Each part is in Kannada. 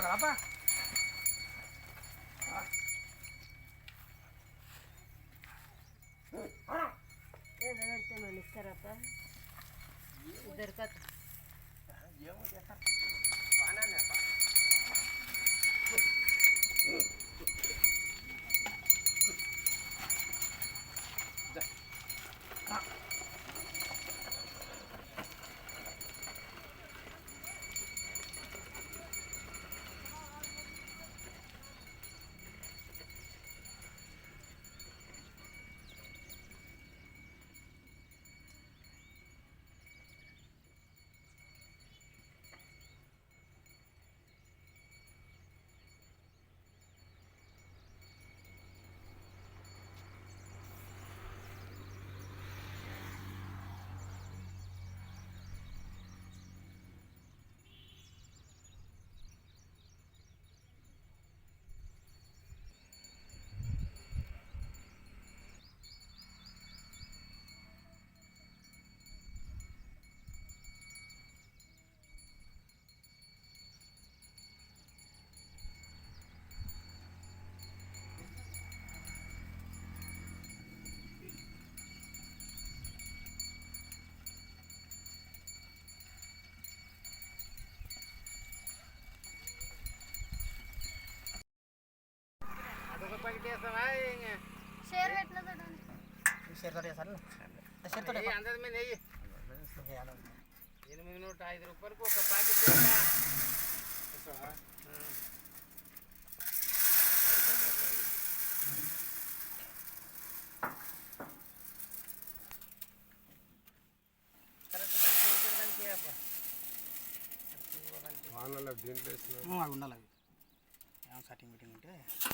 Berapa? Berapa? Berkat. Ya, mau diangkat. ఐదు రూపాయలకు ఒక ప్యాకెట్ తెస్తా. కరెక్ట్ దానికి చేసేదానికి అబ్బా. వానలో దీంట్లో వేసిన అవి ఉండాలి అవి ఏమైనా కటింగ్ మీటింగ్ ఉంటే అది బిజిఎస్ నైన్ ఇలా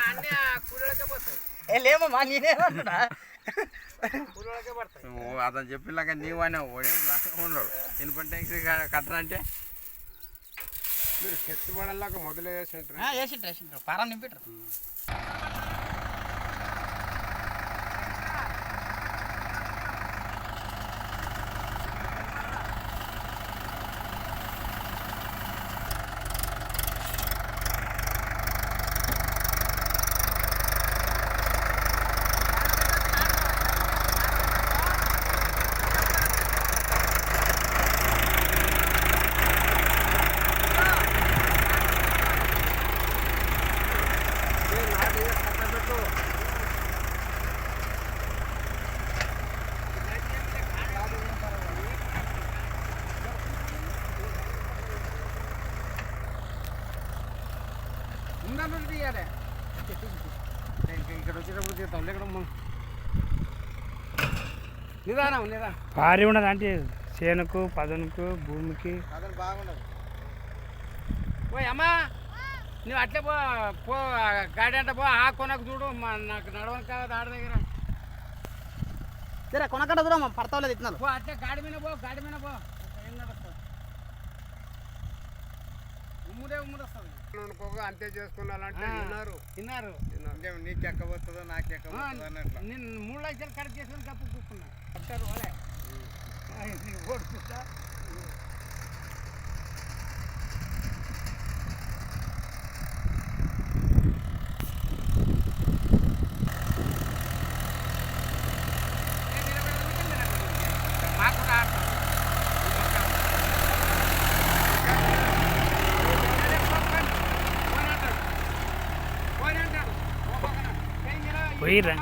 అన్నీ ఆ కూలీలకే పోతాయి ఏ లేమమ్మా నేనేమంటున్నా కూలీలకే పడతాయి అతను చెప్పిలాగా నీవు అని ఓడేం ఉండడు ఇన్పుట్ ట్యాక్స్ కట్టరా అంటే మీరు పెట్టుబడులాగా మొదలు చేసింటారు వేసింటారు వేసింటారు పారా నింపిట్రు ఇక్కడ వచ్చేటప్పుడు తీస్తాం లేకుండా మనం నిదానం నిదానం భారీ ఉండదు అంటే చేనుకు పదనుకు భూమికి అతను బాగుండదు పోయి అమ్మా నువ్వు అట్లే పో పో ఆ గాడి అంటే పో ఆ కొనకు చూడు మా నాకు నడవని కాదు ఆడ దగ్గర సరే కొనకడ దూరం పడతావులేదు ఇచ్చినారు పో అట్లే గాడి మీద పో గాడి మీద పో ఉమ్ముడే ఉమ్ముడు వస్తుంది. అనుకోగా అంతే. విన్నారు. తిన్నారు ఇంకేం నీకు ఎక్కబోతుందో నాకు ఎక్కబోతుందో అన్నట్లు. నేను మూడు లక్షలు ఖర్చు చేసుకుని కప్పు కూర్చున్నా. పట్టారు వాళ్ళే. ఓడుకుంటా పోయిర్రా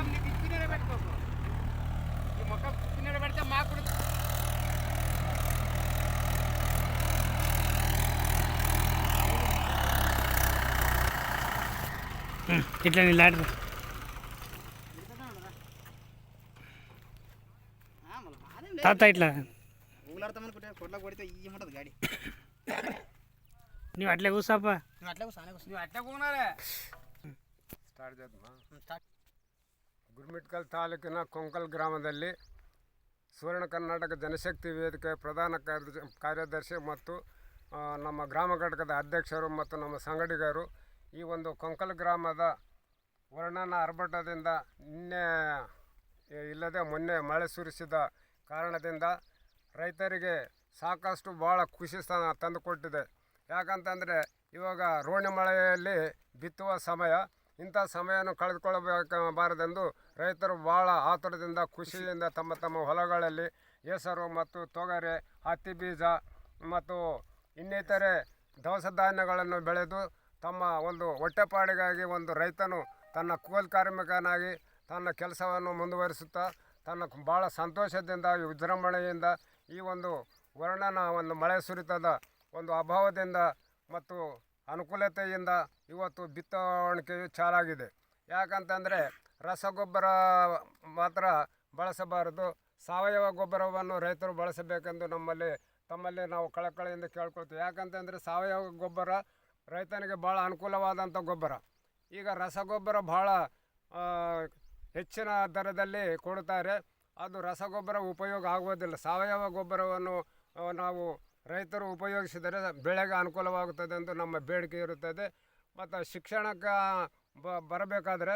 ఇట్లా నీ లాడరు తాత ఇట్లా నువ్వు అట్లే కూసాపా నువ్వు అట్లే కూసా నువ్వు అట్లే కూనారే స్టార్ట్ చేద్దామా ಗುರುಮಿಟ್ಕಲ್ ತಾಲೂಕಿನ ಕೊಂಕಲ್ ಗ್ರಾಮದಲ್ಲಿ ಸುವರ್ಣ ಕರ್ನಾಟಕ ಜನಶಕ್ತಿ ವೇದಿಕೆ ಪ್ರಧಾನ ಕಾರ್ಯದರ್ಶಿ ಕಾರ್ಯದರ್ಶಿ ಮತ್ತು ನಮ್ಮ ಗ್ರಾಮ ಘಟಕದ ಅಧ್ಯಕ್ಷರು ಮತ್ತು ನಮ್ಮ ಸಂಗಡಿಗರು ಈ ಒಂದು ಕೊಂಕಲ್ ಗ್ರಾಮದ ವರ್ಣನ ಅರ್ಭಟದಿಂದ ನಿನ್ನೆ ಇಲ್ಲದೆ ಮೊನ್ನೆ ಮಳೆ ಸುರಿಸಿದ ಕಾರಣದಿಂದ ರೈತರಿಗೆ ಸಾಕಷ್ಟು ಭಾಳ ಖುಷಿ ಸ್ಥಾನ ತಂದುಕೊಟ್ಟಿದೆ. ಯಾಕಂತಂದರೆ ಇವಾಗ ರೋಣಿ ಮಳೆಯಲ್ಲಿ ಬಿತ್ತುವ ಸಮಯ ಇಂಥ ಸಮಯವನ್ನು ಕಳೆದುಕೊಳ್ಳಬೇಕಬಾರದೆಂದು ರೈತರು ಭಾಳ ಆತುರದಿಂದ ಖುಷಿಯಿಂದ ತಮ್ಮ ತಮ್ಮ ಹೊಲಗಳಲ್ಲಿ ಹೆಸರು ಮತ್ತು ತೊಗರೆ, ಹತ್ತಿ ಬೀಜ ಮತ್ತು ಇನ್ನಿತರೆ ದವಸ ಧಾನ್ಯಗಳನ್ನು ಬೆಳೆದು ತಮ್ಮ ಒಂದು ಹೊಟ್ಟೆಪಾಡಿಗಾಗಿ ಒಂದು ರೈತನು ತನ್ನ ಕೂಲ್ ಕಾರ್ಮಿಕನಾಗಿ ತನ್ನ ಕೆಲಸವನ್ನು ಮುಂದುವರಿಸುತ್ತಾ ತನ್ನ ಭಾಳ ಸಂತೋಷದಿಂದ ವಿಜೃಂಭಣೆಯಿಂದ ಈ ಒಂದು ವರ್ಣನ, ಒಂದು ಮಳೆ ಸುರಿತದ ಒಂದು ಅಭಾವದಿಂದ ಮತ್ತು ಅನುಕೂಲತೆಯಿಂದ ಇವತ್ತು ಬಿತ್ತಣಿಕೆ ಚಾಲಾಗಿದೆ. ಯಾಕಂತಂದರೆ ರಸಗೊಬ್ಬರ ಮಾತ್ರ ಬಳಸಬಾರದು. ಸಾವಯವ ಗೊಬ್ಬರವನ್ನು ರೈತರು ಬಳಸಬೇಕೆಂದು ನಮ್ಮಲ್ಲಿ, ತಮ್ಮಲ್ಲಿ ನಾವು ಕಳಕಳೆಯಿಂದ ಕೇಳ್ಕೊಳ್ತೀವಿ. ಯಾಕಂತಂದರೆ ಸಾವಯವ ಗೊಬ್ಬರ ರೈತನಿಗೆ ಭಾಳ ಅನುಕೂಲವಾದಂಥ ಗೊಬ್ಬರ. ಈಗ ರಸಗೊಬ್ಬರ ಭಾಳ ಹೆಚ್ಚಿನ ದರದಲ್ಲಿ ಕೊಡುತ್ತಾರೆ. ಅದು ರಸಗೊಬ್ಬರ ಉಪಯೋಗ ಆಗುವುದಿಲ್ಲ. ಸಾವಯವ ಗೊಬ್ಬರವನ್ನು ನಾವು ರೈತರು ಉಪಯೋಗಿಸಿದರೆ ಬೆಳೆಗೆ ಅನುಕೂಲವಾಗುತ್ತದೆ ಎಂದು ನಮ್ಮ ಬೇಡಿಕೆ ಇರುತ್ತದೆ. ಮತ್ತು ಶಿಕ್ಷಣಕ್ಕೆ ಬರಬೇಕಾದ್ರೆ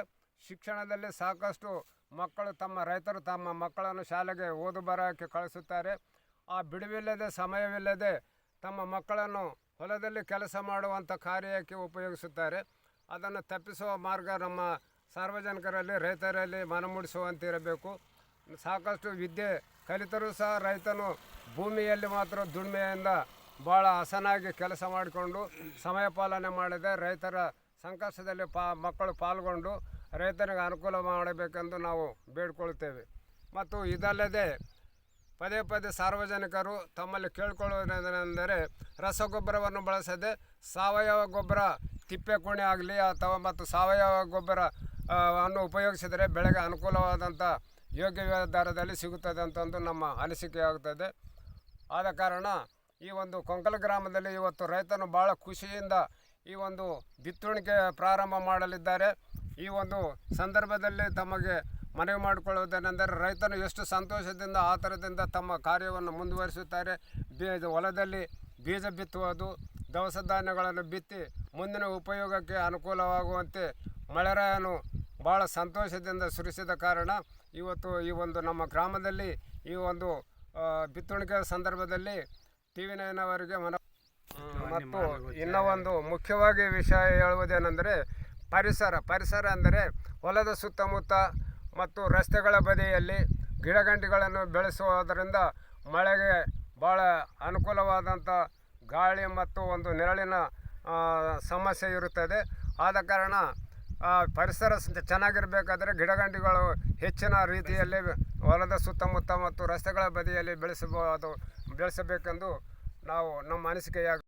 ಶಿಕ್ಷಣದಲ್ಲಿ ಸಾಕಷ್ಟು ಮಕ್ಕಳು ತಮ್ಮ, ರೈತರು ತಮ್ಮ ಮಕ್ಕಳನ್ನು ಶಾಲೆಗೆ ಓದು ಬರೋಕ್ಕೆ ಕಳಿಸುತ್ತಾರೆ. ಆ ಬಿಡುವಿಲ್ಲದೆ, ಸಮಯವಿಲ್ಲದೆ ತಮ್ಮ ಮಕ್ಕಳನ್ನು ಹೊಲದಲ್ಲಿ ಕೆಲಸ ಮಾಡುವಂಥ ಕಾರ್ಯಕ್ಕೆ ಉಪಯೋಗಿಸುತ್ತಾರೆ. ಅದನ್ನು ತಪ್ಪಿಸುವ ಮಾರ್ಗ ನಮ್ಮ ಸಾರ್ವಜನಿಕರಲ್ಲಿ, ರೈತರಲ್ಲಿ ಮನಮೂಡಿಸುವಂತಿರಬೇಕು. ಸಾಕಷ್ಟು ವಿದ್ಯೆ ಕಲಿತರೂ ಸಹ ರೈತನು ಭೂಮಿಯಲ್ಲಿ ಮಾತ್ರ ದುಡಿಮೆಯಿಂದ ಭಾಳ ಹಸನಾಗಿ ಕೆಲಸ ಮಾಡಿಕೊಂಡು ಸಮಯ ಪಾಲನೆ ಮಾಡಿದೆ ರೈತರ ಸಂಕಷ್ಟದಲ್ಲಿ ಪಾ ಮಕ್ಕಳು ಪಾಲ್ಗೊಂಡು ರೈತನಿಗೆ ಅನುಕೂಲ ಮಾಡಬೇಕೆಂದು ನಾವು ಬೇಡಿಕೊಳ್ಳುತ್ತೇವೆ ಮತ್ತು ಇದಲ್ಲದೆ ಪದೇ ಪದೇ ಸಾರ್ವಜನಿಕರು ತಮ್ಮಲ್ಲಿ ಕೇಳ್ಕೊಳ್ಳುವುದೇನೆಂದರೆ ರಸಗೊಬ್ಬರವನ್ನು ಬಳಸದೆ ಸಾವಯವ ಗೊಬ್ಬರ ತಿಪ್ಪೆ ಕೋಣೆ ಆಗಲಿ ಅಥವಾ ಮತ್ತು ಸಾವಯವ ಗೊಬ್ಬರ ಅನ್ನು ಉಪಯೋಗಿಸಿದರೆ ಬೆಳೆಗೆ ಅನುಕೂಲವಾದಂಥ ಯೋಗ್ಯ ದರದಲ್ಲಿ ಸಿಗುತ್ತದೆ ಅಂತಂದು ನಮ್ಮ ಅನಿಸಿಕೆಯಾಗುತ್ತದೆ ಆದ ಕಾರಣ ಈ ಒಂದು ಕೊಂಕಲ ಗ್ರಾಮದಲ್ಲಿ ಇವತ್ತು ರೈತನು ಭಾಳ ಖುಷಿಯಿಂದ ಈ ಒಂದು ಬಿತ್ತುಣಿಕೆ ಪ್ರಾರಂಭ ಮಾಡಲಿದ್ದಾರೆ. ಈ ಒಂದು ಸಂದರ್ಭದಲ್ಲಿ ತಮಗೆ ಮನವಿ ಮಾಡಿಕೊಳ್ಳುವುದೇನೆಂದರೆ ರೈತನು ಎಷ್ಟು ಸಂತೋಷದಿಂದ ಆತರದಿಂದ ತಮ್ಮ ಕಾರ್ಯವನ್ನು ಮುಂದುವರಿಸುತ್ತಾರೆ. ಬೀಜ ಹೊಲದಲ್ಲಿ ಬೀಜ ಬಿತ್ತುವುದು, ದವಸ ಧಾನ್ಯಗಳನ್ನು ಬಿತ್ತಿ ಮುಂದಿನ ಉಪಯೋಗಕ್ಕೆ ಅನುಕೂಲವಾಗುವಂತೆ ಮಳೆರಾಯನು ಭಾಳ ಸಂತೋಷದಿಂದ ಸುರಿಸಿದ ಕಾರಣ ಇವತ್ತು ಈ ಒಂದು ನಮ್ಮ ಗ್ರಾಮದಲ್ಲಿ ಈ ಒಂದು ಬಿತ್ತಣಿಕೆ ಸಂದರ್ಭದಲ್ಲಿ ಟಿ ವಿ ನೈನವರಿಗೆ ಮನ ಮತ್ತು ಇನ್ನೂ ಒಂದು ಮುಖ್ಯವಾಗಿ ವಿಷಯ ಹೇಳುವುದೇನೆಂದರೆ ಪರಿಸರ. ಪರಿಸರ ಅಂದರೆ ಹೊಲದ ಸುತ್ತಮುತ್ತ ಮತ್ತು ರಸ್ತೆಗಳ ಬದಿಯಲ್ಲಿ ಗಿಡಗಂಟಿಗಳನ್ನು ಬೆಳೆಸುವುದರಿಂದ ಮಳೆಗೆ ಭಾಳ ಅನುಕೂಲವಾದಂಥ ಗಾಳಿ ಮತ್ತು ಒಂದು ನೆರಳಿನ ಸಮಸ್ಯೆ ಇರುತ್ತದೆ. ಆದ ಕಾರಣ ಪರಿಸರ ಚೆನ್ನಾಗಿರಬೇಕಾದ್ರೆ ಗಿಡಗಂಟಿಗಳು ಹೆಚ್ಚಿನ ರೀತಿಯಲ್ಲಿ ಹೊಲದ ಸುತ್ತಮುತ್ತ ಮತ್ತು ರಸ್ತೆಗಳ ಬದಿಯಲ್ಲಿ ಬೆಳೆಸಬಹುದು ಬೆಳೆಸಬೇಕೆಂದು ನಾವು ನಮ್ಮ ಅನಿಸಿಕೆಯಾಗ